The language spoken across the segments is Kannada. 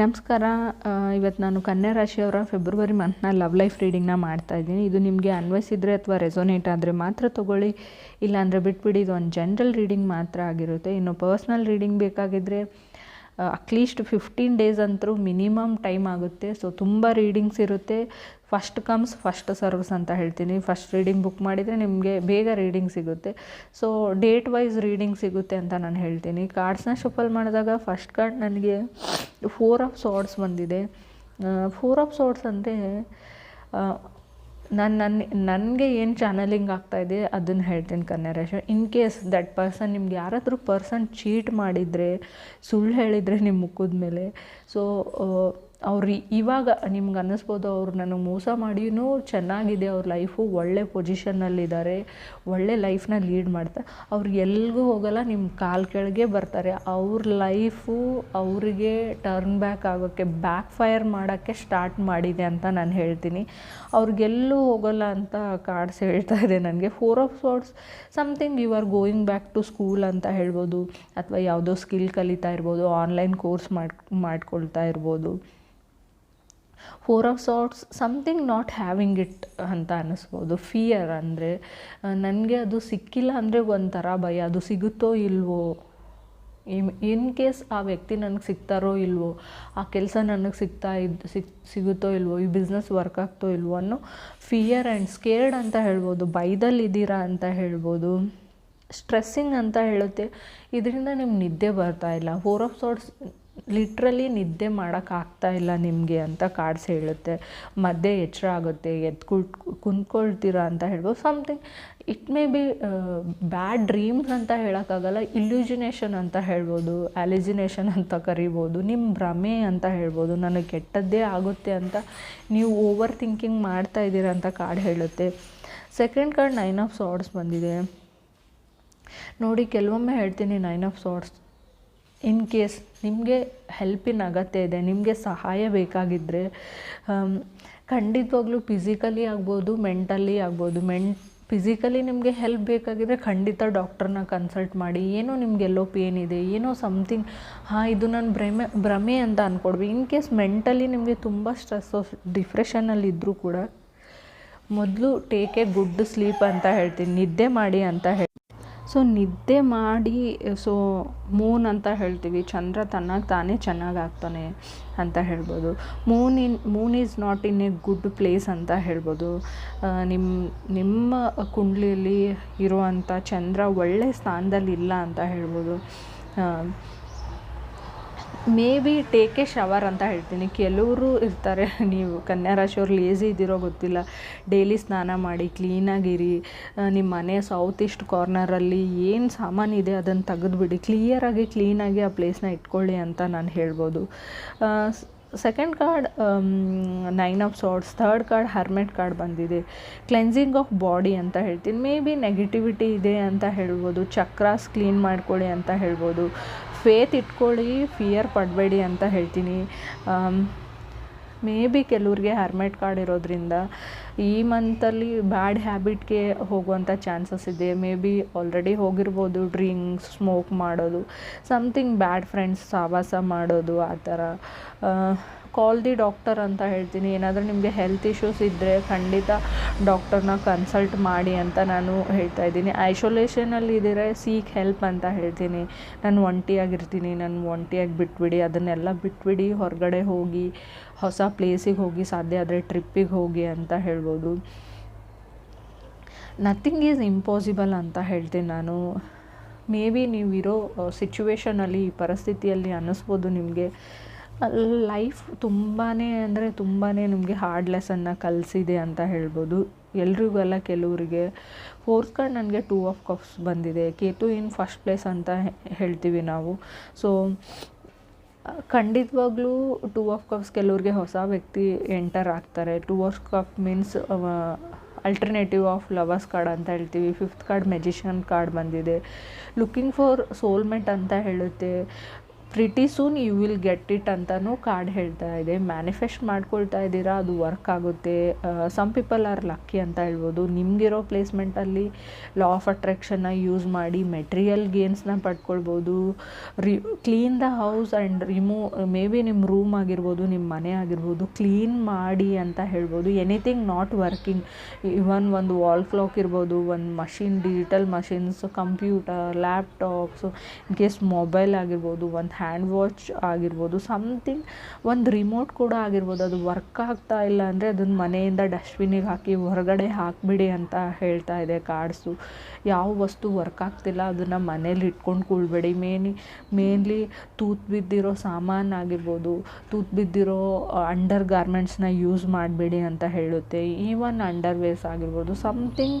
ನಮಸ್ಕಾರ. ಇವತ್ತು ನಾನು ಕನ್ಯಾ ರಾಶಿಯವರ ಫೆಬ್ರವರಿ ಮಂತ್ನ ಲವ್ ಲೈಫ್ ರೀಡಿಂಗ್ನ ಮಾಡ್ತಾ ಇದ್ದೀನಿ. ಇದು ನಿಮಗೆ ಅನ್ವಯಿಸಿದರೆ ಅಥವಾ ರೆಸೋನೇಟ್ ಆದರೆ ಮಾತ್ರ ತೊಗೊಳ್ಳಿ. ಇಲ್ಲಾಂದರೆ ಬಿಟ್ಬಿಡಿ, ಇದು ಒಂದು ಜನರಲ್ ರೀಡಿಂಗ್ ಮಾತ್ರ ಆಗಿರುತ್ತೆ. ಇನ್ನು ಪರ್ಸ್ನಲ್ ರೀಡಿಂಗ್ ಬೇಕಾಗಿದ್ದರೆ ಅಟ್ಲೀಸ್ಟ್ ಫಿಫ್ಟೀನ್ ಡೇಸ್ ಅಂತರೂ ಮಿನಿಮಮ್ ಟೈಮ್ ಆಗುತ್ತೆ. ಸೊ ತುಂಬ ರೀಡಿಂಗ್ಸ್ ಇರುತ್ತೆ. ಫಸ್ಟ್ ಕಮ್ಸ್ ಫಸ್ಟ್ ಸರ್ವ್ಸ್ ಅಂತ ಹೇಳ್ತೀನಿ. ಫಸ್ಟ್ ರೀಡಿಂಗ್ ಬುಕ್ ಮಾಡಿದರೆ ನಿಮಗೆ ಬೇಗ ರೀಡಿಂಗ್ ಸಿಗುತ್ತೆ. ಸೊ ಡೇಟ್ ವೈಸ್ ರೀಡಿಂಗ್ ಸಿಗುತ್ತೆ ಅಂತ ನಾನು ಹೇಳ್ತೀನಿ. ಕಾರ್ಡ್ಸ್ನ ಶಫಲ್ ಮಾಡಿದಾಗ ಫಸ್ಟ್ ಕಾರ್ಡ್ ನನಗೆ ಫೋರ್ ಆಫ್ ಸಾರ್ಟ್ಸ್ ಬಂದಿದೆ. ಫೋರ್ ಆಫ್ ಸಾರ್ಟ್ಸ್ ಅಂದರೆ ನಾನು ನನ್ನ ನನಗೆ ಏನು ಚಾನಲಿಂಗ್ ಇದೆ ಅದನ್ನು ಹೇಳ್ತೀನಿ ಕನ್ಯಾ ರಾಶಿ. ಇನ್ ಕೇಸ್ ದಟ್ ಪರ್ಸನ್ ನಿಮ್ಗೆ ಯಾರಾದರೂ ಪರ್ಸನ್ ಚೀಟ್ ಮಾಡಿದರೆ, ಸುಳ್ಳು ಹೇಳಿದರೆ ನಿಮ್ಮ ಮುಖದ ಮೇಲೆ ಸೊ ಅವ್ರು ಇವಾಗ ನಿಮ್ಗೆ ಅನ್ನಿಸ್ಬೋದು ಅವ್ರು ನನಗೆ ಮೋಸ ಮಾಡಿಯೂ ಚೆನ್ನಾಗಿದೆ, ಅವ್ರ ಲೈಫು ಒಳ್ಳೆ ಪೊಸಿಷನ್ನಲ್ಲಿದ್ದಾರೆ, ಒಳ್ಳೆ ಲೈಫ್ನ ಲೀಡ್ ಮಾಡ್ತಾರೆ ಅವ್ರು ಎಲ್ಲಿಗೂ ಹೋಗಲ್ಲ, ನಿಮ್ಮ ಕಾಲು ಕೆಳಗೆ ಬರ್ತಾರೆ. ಅವ್ರ ಲೈಫು ಅವರಿಗೆ ಟರ್ನ್ ಬ್ಯಾಕ್ ಆಗೋಕ್ಕೆ ಬ್ಯಾಕ್ ಫೈರ್ ಮಾಡೋಕ್ಕೆ ಸ್ಟಾರ್ಟ್ ಮಾಡಿದೆ ಅಂತ ನಾನು ಹೇಳ್ತೀನಿ. ಅವ್ರಿಗೆಲ್ಲೂ ಹೋಗಲ್ಲ ಅಂತ ಕಾರ್ಡ್ಸ್ ಹೇಳ್ತಾ ಇದೆ ನನಗೆ. Four of swords something you are going back to school ಅಂತ ಹೇಳ್ಬೋದು, ಅಥವಾ ಯಾವುದೋ ಸ್ಕಿಲ್ ಕಲಿತಾ ಇರ್ಬೋದು ಆನ್ಲೈನ್ ಕೋರ್ಸ್ ಮಾಡಿ ಮಾಡ್ಕೊಳ್ತಾ ಇರ್ಬೋದು. Four of swords something not having it ಅಂತ ಅನ್ನಿಸ್ಬೋದು. ಫಿಯರ್ ಅಂದರೆ ನನಗೆ ಅದು ಸಿಕ್ಕಿಲ್ಲ ಅಂದರೆ ಒಂಥರ ಭಯ, ಅದು ಸಿಗುತ್ತೋ ಇಲ್ವೋ? ಇನ್ ಕೇಸ್ ಆ ವ್ಯಕ್ತಿ ನನಗೆ ಸಿಗ್ತಾರೋ ಇಲ್ವೋ? ಆ ಕೆಲಸ ನನಗೆ ಸಿಗ್ತಾ ಇದ್ದು ಸಿಗ್ ಸಿಗುತ್ತೋ ಇಲ್ವೋ? ಈ ಬಿಸ್ನೆಸ್ ವರ್ಕ್ ಆಗ್ತೋ ಇಲ್ವೋ ಅನ್ನೋ ಫಿಯರ್ ಆ್ಯಂಡ್ ಸ್ಕೇರ್ಡ್ ಅಂತ ಹೇಳ್ಬೋದು. ಭಯದಲ್ಲಿದ್ದೀರಾ ಅಂತ ಹೇಳ್ಬೋದು. ಸ್ಟ್ರೆಸ್ಸಿಂಗ್ ಅಂತ ಹೇಳುತ್ತೆ. ಇದರಿಂದ ನಿಮ್ಗೆ ನಿದ್ದೆ ಬರ್ತಾ ಇಲ್ಲ. ಫೋರ್ ಆಫ್ ಸಾರ್ಟ್ಸ್ ಲಿಟ್ರಲಿ ನಿದ್ದೆ ಮಾಡೋಕ್ಕಾಗ್ತಾ ಇಲ್ಲ ನಿಮಗೆ ಅಂತ ಕಾರ್ಡ್ಸ್ ಹೇಳುತ್ತೆ. ಮಧ್ಯೆ ಎಚ್ಚರ ಆಗುತ್ತೆ ಎದ್ದು ಕುಟ್ ಅಂತ ಹೇಳ್ಬೋದು. Something it may be bad dreams ಅಂತ ಹೇಳೋಕ್ಕಾಗಲ್ಲ ಇಲ್ಯೂಜಿನೇಷನ್ ಅಂತ ಹೇಳ್ಬೋದು ಅಲಿಜಿನೇಷನ್ ಅಂತ ಕರಿಬೋದು ನಿಮ್ಮ ಭ್ರಮೆ ಅಂತ ಹೇಳ್ಬೋದು, ನನಗೆ ಕೆಟ್ಟದ್ದೇ ಆಗುತ್ತೆ ಅಂತ ನೀವು ಓವರ್ ಥಿಂಕಿಂಗ್ ಮಾಡ್ತಾ ಇದ್ದೀರಾ ಅಂತ ಕಾರ್ಡ್ ಹೇಳುತ್ತೆ. Second card nine of swords ಬಂದಿದೆ. ನೋಡಿ, ಕೆಲವೊಮ್ಮೆ ಹೇಳ್ತೀನಿ nine of swords in case ನಿಮಗೆ ಹೆಲ್ಪಿನ ಅಗತ್ಯ ಇದೆ, ನಿಮಗೆ ಸಹಾಯ ಬೇಕಾಗಿದ್ದರೆ ಖಂಡಿತವಾಗ್ಲೂ ಫಿಸಿಕಲಿ ಆಗ್ಬೋದು ಮೆಂಟಲಿ ಆಗ್ಬೋದು. ಮೆನ್ ಫಿಸಿಕಲಿ ನಿಮಗೆ ಹೆಲ್ಪ್ ಬೇಕಾಗಿದ್ದರೆ ಖಂಡಿತ ಡಾಕ್ಟ್ರನ್ನ ಕನ್ಸಲ್ಟ್ ಮಾಡಿ. ಏನೋ ನಿಮಗೆಲ್ಲೋ ಪೇನ್ ಇದೆ, ಏನೋ ಸಮಥಿಂಗ್ ಹಾಂ, ಇದು ನಾನು ಭ್ರಮೆ ಭ್ರಮೆ ಅಂತ ಅಂದ್ಕೊಡ್ವಿ ಇನ್ ಕೇಸ್ ಮೆಂಟಲಿ ನಿಮಗೆ ತುಂಬ ಸ್ಟ್ರೆಸ್ಸು ಡಿಪ್ರೆಷನಲ್ಲಿ ಇದ್ದರೂ ಕೂಡ, ಮೊದಲು ಟೇಕ್ ಎ ಗುಡ್ ಸ್ಲೀಪ್ ಅಂತ ಹೇಳ್ತೀನಿ, ನಿದ್ದೆ ಮಾಡಿ ಅಂತ ಹೇಳಿ ಸೊ ನಿದ್ದೆ ಮಾಡಿ ಸೊ ಮೂನ್ ಅಂತ ಹೇಳ್ತೀವಿ. ಚಂದ್ರ ತನ್ನಾಗಿ ತಾನೇ ಚೆನ್ನಾಗಿ ಆಗ್ತಾನೆ ಅಂತ ಹೇಳ್ಬೋದು. Moon in moon is not in a good place ಅಂತ ಹೇಳ್ಬೋದು. ನಿಮ್ಮ ನಿಮ್ಮ ಕುಂಡ್ಲಿಯಲ್ಲಿ ಇರುವಂಥ ಚಂದ್ರ ಒಳ್ಳೆ ಸ್ಥಾನದಲ್ಲಿ ಇಲ್ಲ ಅಂತ ಹೇಳ್ಬೋದು. Maybe take a shower ಅಂತ ಹೇಳ್ತೀನಿ. ಕೆಲವರು ಇರ್ತಾರೆ. ನೀವು ಕನ್ಯಾ ರಾಶಿಯವ್ರು ಲೇಜಿ ಇದ್ದಿರೋ ಗೊತ್ತಿಲ್ಲ. ಡೈಲಿ ಸ್ನಾನ ಮಾಡಿ ಕ್ಲೀನಾಗಿರಿ ನಿಮ್ಮ ಮನೆ ಸೌತ್ ಈಸ್ಟ್ ಕಾರ್ನರಲ್ಲಿ ಏನು ಸಾಮಾನು ಇದೆ ಅದನ್ನು ತೆಗೆದುಬಿಡಿ. ಕ್ಲಿಯರಾಗಿ ಕ್ಲೀನಾಗಿ ಆ ಪ್ಲೇಸ್ನ ಇಟ್ಕೊಳ್ಳಿ ಅಂತ ನಾನು ಹೇಳ್ಬೋದು. Second card nine of swords third card hermit card ಬಂದಿದೆ. ಕ್ಲೆನ್ಸಿಂಗ್ ಆಫ್ ಬಾಡಿ ಅಂತ ಹೇಳ್ತೀನಿ. ಮೇ ಬಿ ನೆಗೆಟಿವಿಟಿ ಇದೆ ಅಂತ ಹೇಳ್ಬೋದು. ಚಕ್ರಾಸ್ ಕ್ಲೀನ್ ಮಾಡ್ಕೊಳ್ಳಿ ಅಂತ ಹೇಳ್ಬೋದು. ಫೇತ್ ಇಟ್ಕೊಳ್ಳಿ ಫಿಯರ್ ಪಡಬೇಡಿ ಅಂತ ಹೇಳ್ತೀನಿ. ಮೇ ಬಿ ಕೆಲವ್ರಿಗೆ ಹರ್ಮೆಟ್ ಕಾರ್ಡ್ ಇರೋದ್ರಿಂದ ಈ ಮಂತಲ್ಲಿ ಬ್ಯಾಡ್ ಹ್ಯಾಬಿಟ್ಗೆ ಹೋಗುವಂಥ ಚಾನ್ಸಸ್ ಇದೆ. ಮೇ ಬಿ ಆಲ್ರೆಡಿ ಹೋಗಿರ್ಬೋದು ಡ್ರಿಂಕ್ಸ್ ಸ್ಮೋಕ್ ಮಾಡೋದು ಸಮ್ಥಿಂಗ್ ಬ್ಯಾಡ್ ಫ್ರೆಂಡ್ಸ್ ಸಹವಾಸ ಮಾಡೋದು, ಆ ಥರ. ಕಾಲ್ ದಿ ಡಾಕ್ಟರ್ ಅಂತ ಹೇಳ್ತೀನಿ. ಏನಾದರೂ ನಿಮಗೆ ಹೆಲ್ತ್ ಇಶ್ಯೂಸ್ ಇದ್ದರೆ ಖಂಡಿತ ಡಾಕ್ಟರ್ನ ಕನ್ಸಲ್ಟ್ ಮಾಡಿ ಅಂತ ನಾನು ಹೇಳ್ತಾ ಇದ್ದೀನಿ. ಐಸೋಲೇಷನಲ್ಲಿ ಇದ್ದರೆ ಸೀಕ್ ಹೆಲ್ಪ್ ಅಂತ ಹೇಳ್ತೀನಿ. ನಾನು ಒಂಟಿಯಾಗಿರ್ತೀನಿ, ನಾನು ಒಂಟಿಯಾಗಿ ಬಿಟ್ಬಿಡಿ, ಅದನ್ನೆಲ್ಲ ಬಿಟ್ಬಿಡಿ, ಹೊರಗಡೆ ಹೋಗಿ ಹೊಸ ಪ್ಲೇಸಿಗೆ ಹೋಗಿ ಸಾಧ್ಯ ಆದರೆ ಟ್ರಿಪ್ಪಿಗೆ ಹೋಗಿ ಅಂತ ಹೇಳ್ಬೋದು. ನಥಿಂಗ್ ಈಸ್ ಇಂಪಾಸಿಬಲ್ ಅಂತ ಹೇಳ್ತೀನಿ ನಾನು. ಮೇ ಬಿ ನೀವಿರೋ ಸಿಚುವೇಶನಲ್ಲಿ ಈ ಪರಿಸ್ಥಿತಿಯಲ್ಲಿ ಅನ್ನಿಸ್ಬೋದು ನಿಮಗೆ. ಲೈಫ್ ತುಂಬಾ ಅಂದರೆ ತುಂಬಾ ನಿಮಗೆ ಹಾರ್ಡ್ ಲೆಸನ್ನ ಕಲಿಸಿದೆ ಅಂತ ಹೇಳ್ಬೋದು. ಎಲ್ರಿಗೂ ಅಲ್ಲ ಕೆಲವರಿಗೆ. ಫೋರ್ತ್ ಕಾರ್ಡ್ ನನಗೆ ಟೂ ಆಫ್ ಕಪ್ಸ್ ಬಂದಿದೆ. ಕೇತು ಇನ್ ಫಸ್ಟ್ ಪ್ಲೇಸ್ ಅಂತ ಹೇಳ್ತೀವಿ ನಾವು. ಸೊ ಖಂಡಿತವಾಗ್ಲೂ ಟೂ ಆಫ್ ಕಪ್ಸ್ ಕೆಲವ್ರಿಗೆ ಹೊಸ ವ್ಯಕ್ತಿ ಎಂಟರ್ ಆಗ್ತಾರೆ. Two of cup means alternative of lovers card ಅಂತ ಹೇಳ್ತೀವಿ. ಫಿಫ್ತ್ ಕಾರ್ಡ್ ಮೆಜಿಷಿಯನ್ ಕಾರ್ಡ್ ಬಂದಿದೆ. ಲುಕ್ಕಿಂಗ್ ಫಾರ್ ಸೋಲ್ಮೆಂಟ್ ಅಂತ ಹೇಳುತ್ತೆ. Pretty soon you will get it ಅಂತಲೂ ಕಾರ್ಡ್ ಹೇಳ್ತಾ ಇದೆ. ಮ್ಯಾನಿಫೆಸ್ಟ್ ಮಾಡ್ಕೊಳ್ತಾ ಇದ್ದೀರಾ? ಅದು ವರ್ಕ್ ಆಗುತ್ತೆ. ಸಮ್ ಪೀಪಲ್ ಆರ್ ಲಕ್ಕಿ ಅಂತ ಹೇಳ್ಬೋದು. ನಿಮಗಿರೋ ಪ್ಲೇಸ್ಮೆಂಟಲ್ಲಿ ಲಾ ಆಫ್ ಅಟ್ರಾಕ್ಷನ್ನ ಯೂಸ್ ಮಾಡಿ ಮೆಟೀರಿಯಲ್ ಗೇನ್ಸ್ನ ಪಡ್ಕೊಳ್ಬೋದು. Re clean the house and remove maybe ನಿಮ್ಮ ರೂಮ್ ಆಗಿರ್ಬೋದು ನಿಮ್ಮ ಮನೆ ಆಗಿರ್ಬೋದು ಕ್ಲೀನ್ ಮಾಡಿ ಅಂತ ಹೇಳ್ಬೋದು. ಎನಿಥಿಂಗ್ ನಾಟ್ ವರ್ಕಿಂಗ್ ಇವನ್ ಒಂದು ವಾಲ್ ಕ್ಲಾಕ್ ಇರ್ಬೋದು, ಒಂದು machine digital machines computer laptops in case mobile ಆಗಿರ್ಬೋದು, ಒಂದು ಹ್ಯಾಂಡ್ ವಾಚ್ ಆಗಿರ್ಬೋದು ಸಮ್ಥಿಂಗ್ ಒಂದು ರಿಮೋಟ್ ಕೂಡ ಆಗಿರ್ಬೋದು, ಅದು ವರ್ಕ್ ಆಗ್ತಾ ಇಲ್ಲ ಅಂದರೆ ಅದನ್ನು ಮನೆಯಿಂದ ಡಸ್ಟ್ಬಿನ್ನಿಗೆ ಹಾಕಿ ಹೊರಗಡೆ ಹಾಕಿಬಿಡಿ ಅಂತ ಹೇಳ್ತಾ ಇದೆ ಕಾರ್ಡ್ಸು ಯಾವ ವಸ್ತು ವರ್ಕ್ ಆಗ್ತಿಲ್ಲ, ಅದನ್ನು ಮನೇಲಿ ಇಟ್ಕೊಂಡು ಕೂಳ್ಬೇಡಿ ಮೇನಿ ಮೇನ್ಲಿ ತೂತು ಬಿದ್ದಿರೋ ಸಾಮಾನು ಆಗಿರ್ಬೋದು ತೂತು ಬಿದ್ದಿರೋ ಅಂಡರ್ ಗಾರ್ಮೆಂಟ್ಸ್ನ ಯೂಸ್ ಮಾಡಬೇಡಿ ಅಂತ ಹೇಳುತ್ತೆ. ಈವನ್ ಅಂಡರ್ವೇರ್ಸ್ ಆಗಿರ್ಬೋದು ಸಮಥಿಂಗ್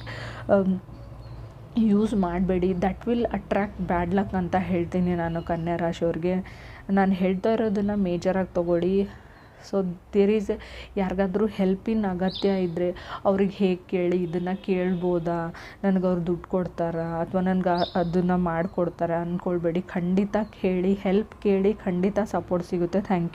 ಯೂಸ್ ಮಾಡಬೇಡಿ. That will attract bad luck ಅಂತ ಹೇಳ್ತೀನಿ ನಾನು ಕನ್ಯಾ ರಾಶಿಯವ್ರಿಗೆ ನಾನು ಹೇಳ್ತಾ ಇರೋದನ್ನು ಮೇಜರಾಗಿ ತೊಗೊಳ್ಳಿ. ಸೊ ದೇರ್ ಈಸ್ ಯಾರಿಗಾದ್ರೂ ಹೆಲ್ಪಿನ ಅಗತ್ಯ ಇದ್ದರೆ ಅವ್ರಿಗೆ ಹೇಗೆ ಕೇಳಿ? ಇದನ್ನು ಕೇಳ್ಬೋದಾ? ನನಗೆ ಅವ್ರು ದುಡ್ಡು ಕೊಡ್ತಾರಾ? ಅಥವಾ ನನ್ಗೆ ಅದನ್ನು ಮಾಡಿಕೊಡ್ತಾರಾ? ಅಂದ್ಕೊಳ್ಬೇಡಿ ಖಂಡಿತ ಕೇಳಿ ಹೆಲ್ಪ್ ಕೇಳಿ ಖಂಡಿತ ಸಪೋರ್ಟ್ ಸಿಗುತ್ತೆ. Thank you